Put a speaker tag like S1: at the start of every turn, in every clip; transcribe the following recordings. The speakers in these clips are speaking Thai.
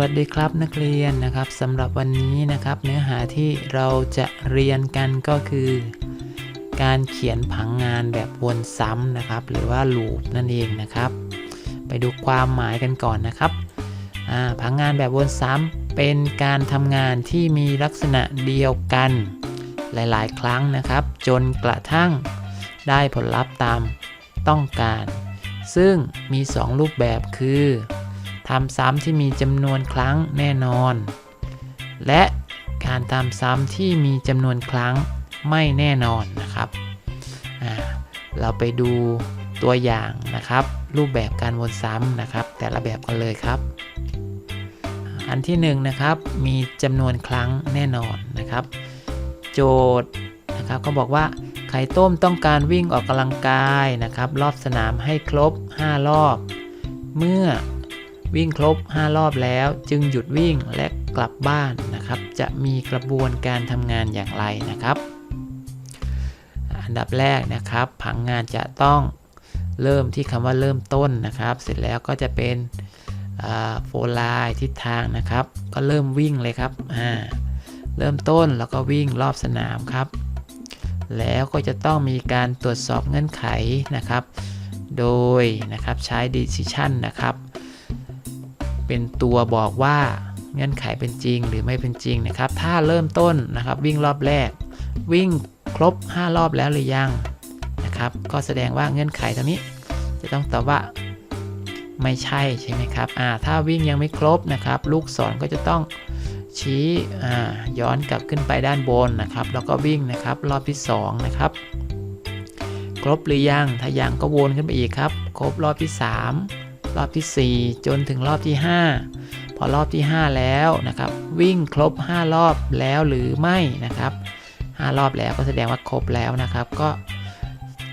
S1: วัสดีครับนักเรียนนะครับสำหรับวันนี้นะครับ เนื้อหาที่เราจะเรียนกันก็คือ การเขียนผังงานแบบวนซ้ำนะครับ หรือว่าลูปนั่นเองนะครับ ไปดูความหมายกันก่อนนะครับผังงานแบบวนซ้ำเป็นการทำงานที่มีลักษณะเดียวกันหลายๆ ครั้งนะครับ จนกระทั่งได้ผลลัพธ์ตามต้องการ ซึ่งมี 2 รูปแบบคือ ทำซ้ำที่มีจำนวนครั้งแน่นอน และการทำซ้ำที่มีจำนวนครั้งไม่แน่นอนนะครับ เราไปดูตัวอย่างนะครับ รูปแบบการวนซ้ำนะครับ แต่ละแบบกันเลยครับ อันที่1นงนะครับมีจำนวนครั้งแน่นอนนะครับ โจทย์นะครับก็บอกว่าไข่ต้มต้องการวิ่งออกกำลังกายนะครับ รอบสนามให้ครบ 5 รอบ เมื่อ วิ่งครบ 5 รอบแล้วจึงหยุดวิ่งและกลับบ้านนะครับ จะมีกระบวนการทำงานอย่างไรนะครับ อันดับแรกนะครับ ผังงานจะต้องเริ่มที่คำว่าเริ่มต้นนะครับ เสร็จแล้วก็จะเป็นโฟลายทิศทางนะครับ ก็เริ่มวิ่งเลยครับอ่าเริ่มต้นแล้วก็วิ่งรอบสนามครับ แล้วก็จะต้องมีการตรวจสอบเงื่อนไขนะครับ โดยนะครับใช้ decision นะครับ เป็นตัวบอกว่าเงื่อนไขเป็นจริงหรือไม่เป็นจริงนะครับ ถ้าเริ่มต้นนะครับ วิ่งรอบแรก วิ่งครบ 5 รอบแล้วหรือยังนะครับ ก็แสดงว่าเงื่อนไขตรงนี้ จะต้องตอบว่าไม่ใช่ใช่ไหมครับอ่าถ้าวิ่งยังไม่ครบนะครับ ลูกศรก็จะต้องชี้ย้อนกลับขึ้นไปด้านบนนะครับ แล้วก็วิ่งนะครับรอบที่ 2 นะครับ ครบหรือยังถ้ายังก็วนขึ้นไปอีกครับ ครบรอบที่ 3 รอบที่ 4 จนถึงรอบที่ 5 พอรอบที่ 5 แล้วนะครับ วิ่งครบ 5 รอบแล้วหรือไม่นะครับ 5 รอบแล้วก็แสดงว่าครบแล้วนะครับ ก็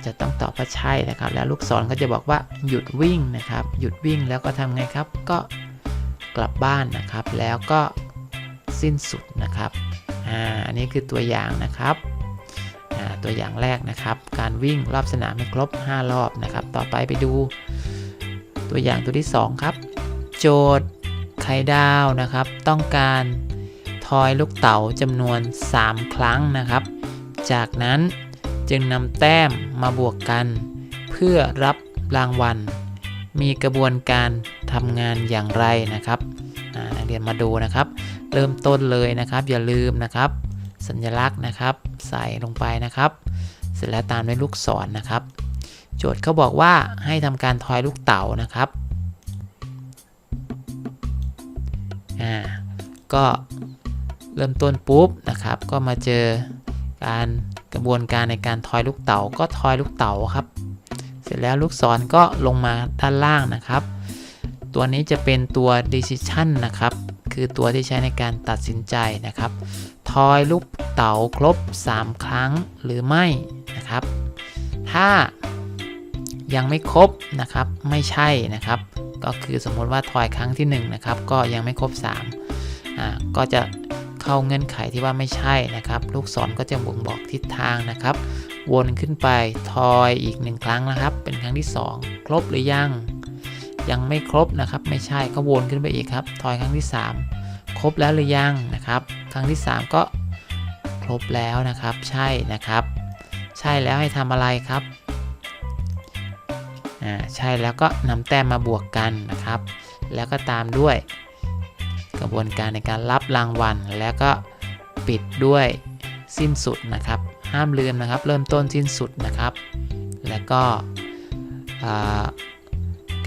S1: จะต้องตอบว่าใช่นะครับ แล้วลูกศรก็จะบอกว่าหยุดวิ่งนะครับ หยุดวิ่งแล้วก็ทำไงครับ ก็กลับบ้านนะครับ แล้วก็สิ้นสุดนะครับอ่าอันนี้คือตัวอย่างนะครับตัวอย่างแรกนะครับ การวิ่งรอบสนามให้ครบ 5 รอบนะครับ ต่อไปไปดู ตัวอย่างตัวที่ 2 ครับ โจทย์ไข่ดาวนะครับ ต้องการทอยลูกเต๋าจำนวน 3 ครั้งนะครับ จากนั้นจึงนำแต้มมาบวกกัน เพื่อรับรางวัล มีกระบวนการทำงานอย่างไรนะครับนักเรียนมาดูนะครับ เริ่มต้นเลยนะครับ อย่าลืมนะครับ สัญลักษณ์นะครับ ใส่ลงไปนะครับ เสร็จแล้วตามด้วยลูกศรนนะครับ โจทย์เขาบอกว่าให้ทำการทอยลูกเต๋านะครับอ่าก็เริ่มต้นปุ๊บนะครับ ก็มาเจอการกระบวนการในการทอยลูกเต๋าก็ทอยลูกเต๋าครับ เสร็จแล้วลูกศรก็ลงมาด้านล่างนะครับ ตัวนี้จะเป็นตัว decision นะครับ คือตัวที่ใช้ในการตัดสินใจนะครับ ทอยลูกเต๋าครบ 3 ครั้งหรือไม่นะครับ ถ้า ยังไม่ครบนะครับ ไม่ใช่นะครับ ก็คือสมมติว่าทอยครั้งที่1นะครับก็ยังไม่ครบ3อ่าก็จะเข้าเงื่อนไขที่ว่าไม่ใช่นะครับ ลูกศรก็จะบ่งบอกทิศทางนะครับ วนขึ้นไปทอยอีกหนึ่งครั้งนะครับ เป็นครั้งที่ 2 ครบหรือยัง ยังไม่ครบนะครับ ไม่ใช่ก็วนขึ้นไปอีกครับทอยครั้งที่ 3 ครบแล้วหรือยังนะครับ ครั้งที่ 3 ก็ครบแล้วนะครับ ใช่นะครับ ใช่แล้วให้ทำอะไรครับ อ่าใช่แล้วก็นำแต้มมาบวกกันนะครับ แล้วก็ตามด้วย กระบวนการในการรับรางวัล แล้วก็ปิดด้วยสิ้นสุดนะครับ ห้ามลืมนะครับ เริ่มต้นสิ้นสุดนะครับ แล้วก็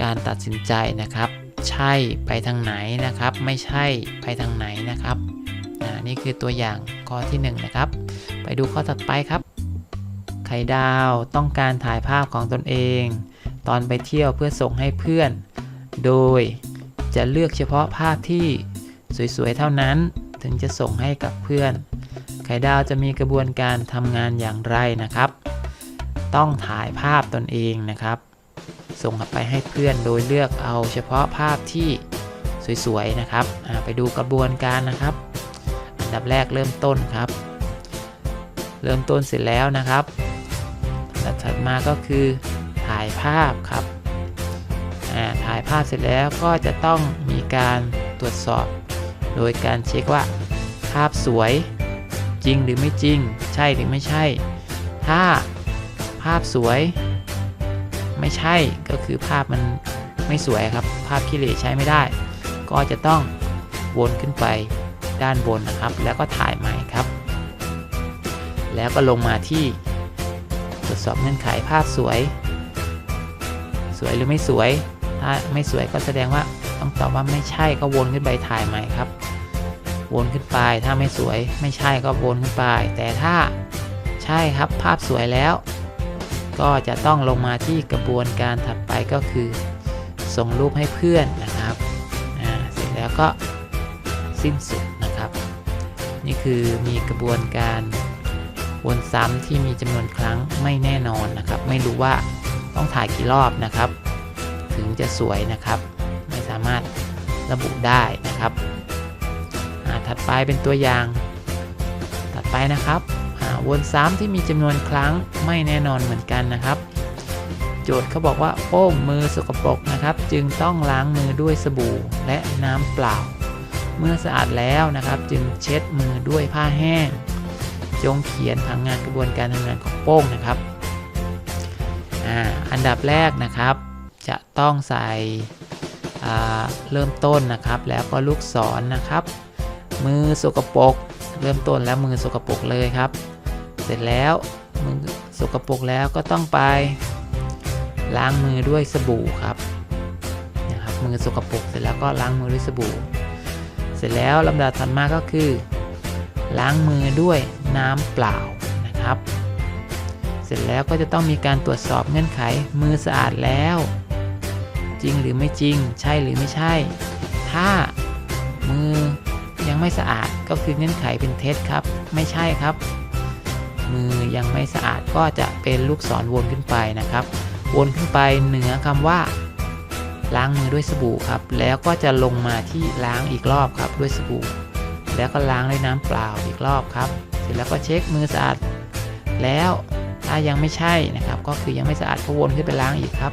S1: การตัดสินใจนะครับ ใช่ไปทางไหนนะครับ ไม่ใช่ไปทางไหนนะครับนี่คือตัวอย่างข้อที่1นนะครับ ไปดูข้อถัดไปครับ ไข่ดาวต้องการถ่ายภาพของตนเอง ตอนไปเที่ยวเพื่อส่งให้เพื่อน โดยจะเลือกเฉพาะภาพที่สวยๆ เท่านั้นถึงจะส่งให้กับเพื่อน ไข่ดาวจะมีกระบวนการทำงานอย่างไรนะครับ ต้องถ่ายภาพตนเองนะครับ ส่งไปให้เพื่อนโดยเลือกเอาเฉพาะภาพที่สวยๆ นะครับ ไปดูกระบวนการนะครับ อันดับแรกเริ่มต้นครับ เริ่มต้นเสร็จแล้วนะครับอันดับถัดมาก็คือ ถ่ายภาพครับถ่ายภาพเสร็จแล้วก็จะต้องมีการตรวจสอบ โดยการเช็คว่า ภาพสวยจริงหรือไม่จริง ใช่หรือไม่ใช่ ถ้าภาพสวย ไม่ใช่ก็คือภาพมันไม่สวยครับ ภาพขี้เหร่ใช้ไม่ได้ ก็จะต้องวนขึ้นไปด้านบนนะครับ แล้วก็ถ่ายใหม่ครับ แล้วก็ลงมาที่ตรวจสอบเงื่อนไขภาพสวย วยหรือไม่สวย ถ้าไม่สวยก็แสดงว่าต้องตอบว่าไม่ใช่ก็วนขึ้นไปถ่ายใหม่ครับ วนขึ้นไปถ้าไม่สวยไม่ใช่ก็วนขึ้นไป แต่ถ้าใช่ครับภาพสวยแล้ว ก็จะต้องลงมาที่กระบวนการถัดไปก็คือ ส่งรูปให้เพื่อนนะครับเสร็จแล้วก็สิ้นสุดนะครับ นี่คือมีกระบวนการวนซ้ำที่มีจำนวนครั้งไม่แน่นอนนะครับ ไม่รู้ว่า ต้องถ่ายกี่รอบนะครับ ถึงจะสวยนะครับ ไม่สามารถระบุได้นะครับอ่าถัดไปเป็นตัวอย่าง ถัดไปนะครับอ่าวนซ้ำที่มีจำนวนครั้งไม่แน่นอนเหมือนกันนะครับ โจทย์เขาบอกว่าโป้งมือสกปรกนะครับ จึงต้องล้างมือด้วยสบู่และน้ำเปล่า เมื่อสะอาดแล้วนะครับ จึงเช็ดมือด้วยผ้าแห้ง จงเขียนผังงานกระบวนการทำงานของโป้งนะครับ อันดับแรกนะครับ จะต้องใส่เริ่มต้นนะครับ แล้วก็ลูกศรนนะครับ มือสกปรกเริ่มต้นแล้วมือสกปรกเลยครับ เสร็จแล้วมือสกปรกแล้วก็ต้องไป ล้างมือด้วยสบู่ครับนะครับมือสกปรกเสร็จแล้วก็ล้างมือด้วยสบู่ เสร็จแล้วลำดับถัดมาก็คือ ล้างมือด้วยน้ำเปล่านะครับ ร็จแล้วก็จะต้องมีการตรวจสอบเงื่อนไขมือสะอาดแล้ว จริงหรือไม่จริง ใช่หรือไม่ใช่ ถ้ามือยังไม่สะอาดก็คือเงื่อนไขเป็นเท็จครับ ไม่ใช่ครับ มือยังไม่สะอาดก็จะเป็นลูกศรวนขึ้นไปนะครับ วนขึ้นไปเหนือคำว่า ล้างมือด้วยสบู่ครับ แล้วก็จะลงมาที่ล้างอีกรอบครับด้วยสบู่ แล้วก็ล้างด้วยน้ำเปล่าอีกรอบครับ เสร็จแล้วก็เช็คมือสะอาด แล้ว ถ้ายังไม่ใช่นะครับ ก็คือยังไม่สะอาดก็วนขึ้นไปล้างอีกครับ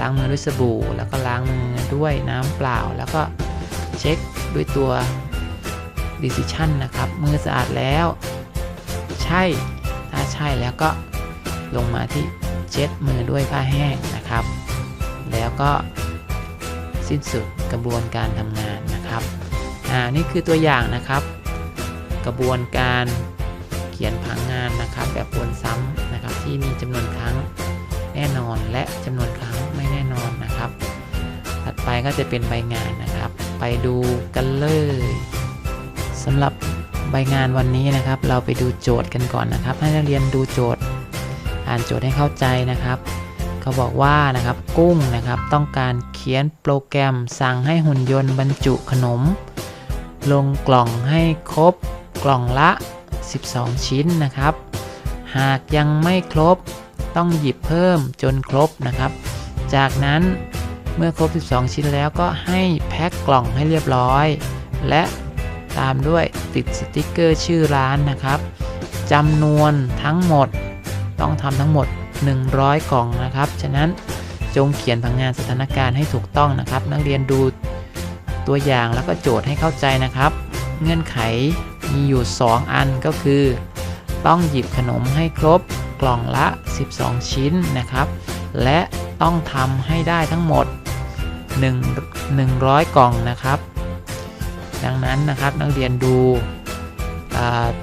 S1: ล้างมือด้วยสบู่ แล้วก็ล้างมือด้วยน้ำเปล่า แล้วก็เช็คด้วยตัว decision นะครับ มือสะอาดแล้ว ใช่ ถ้าใช่แล้วก็ลงมาที่เช็ดมือด้วยผ้าแห้งนะครับ แล้วก็สิ้นสุดกระบวนการทำงานนะครับ อ่า นี่คือตัวอย่างนะครับ กระบวนการ ขียนผังงานนะครับแบบวนซ้ำนะครับที่มีจำนวนครั้งแน่นอนและจำนวนครั้งไม่แน่นอนนะครับ ถัดไปก็จะเป็นใบงานนะครับ ไปดูกันเลยสำหรับใบงานวันนี้นะครับ เราไปดูโจทย์กันก่อนนะครับ ให้นักเรียนดูโจทย์ อ่านโจทย์ให้เข้าใจนะครับเขาบอกว่านะครับกุ้งนะครับต้องการเขียนโปรแกรมสั่งให้หุ่นยนต์บรรจุขนม ลงกล่องให้ครบกล่องละ 12 ชิ้นนะครับ หากยังไม่ครบต้องหยิบเพิ่มจนครบนะครับ จากนั้นเมื่อครบ 12 ชิ้นแล้วก็ให้แพ็คกล่องให้เรียบร้อย และตามด้วยติดสติกเกอร์ชื่อร้านนะครับจำนวนทั้งหมดต้องทำทั้งหมด 100 กล่องนะครับ ฉะนั้นจงเขียนผังงานสถานการณ์ให้ถูกต้องนะครับ นักเรียนดูตัวอย่างแล้วก็โจทย์ให้เข้าใจนะครับ เงื่อนไข มีอยู่ 2 อันก็คือ ต้องหยิบขนมให้ครบกล่องละ 12 ชิ้นนะครับ และต้องทำให้ได้ทั้งหมด 1 100 กล่องนะครับ ดังนั้นนะครับนักเรียนดู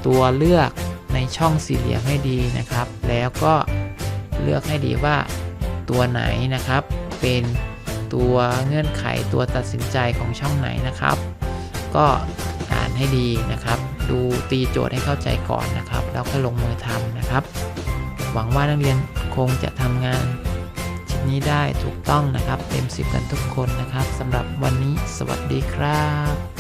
S1: ตัวเลือกในช่องสี่เหลี่ยมให้ดีนะครับ แล้วก็เลือกให้ดีว่าตัวไหนนะครับ เป็นตัวเงื่อนไขตัวตัดสินใจของช่องไหนนะครับ ก็อ่านให้ดีนะครับ ดูตีโจทย์ให้เข้าใจก่อนนะครับ แล้วก็ลงมือทำนะครับ หวังว่านักเรียนคงจะทำงานชิ้นนี้ได้ถูกต้องนะครับ เต็มสิบกันทุกคนนะครับสำหรับวันนี้สวัสดีครับ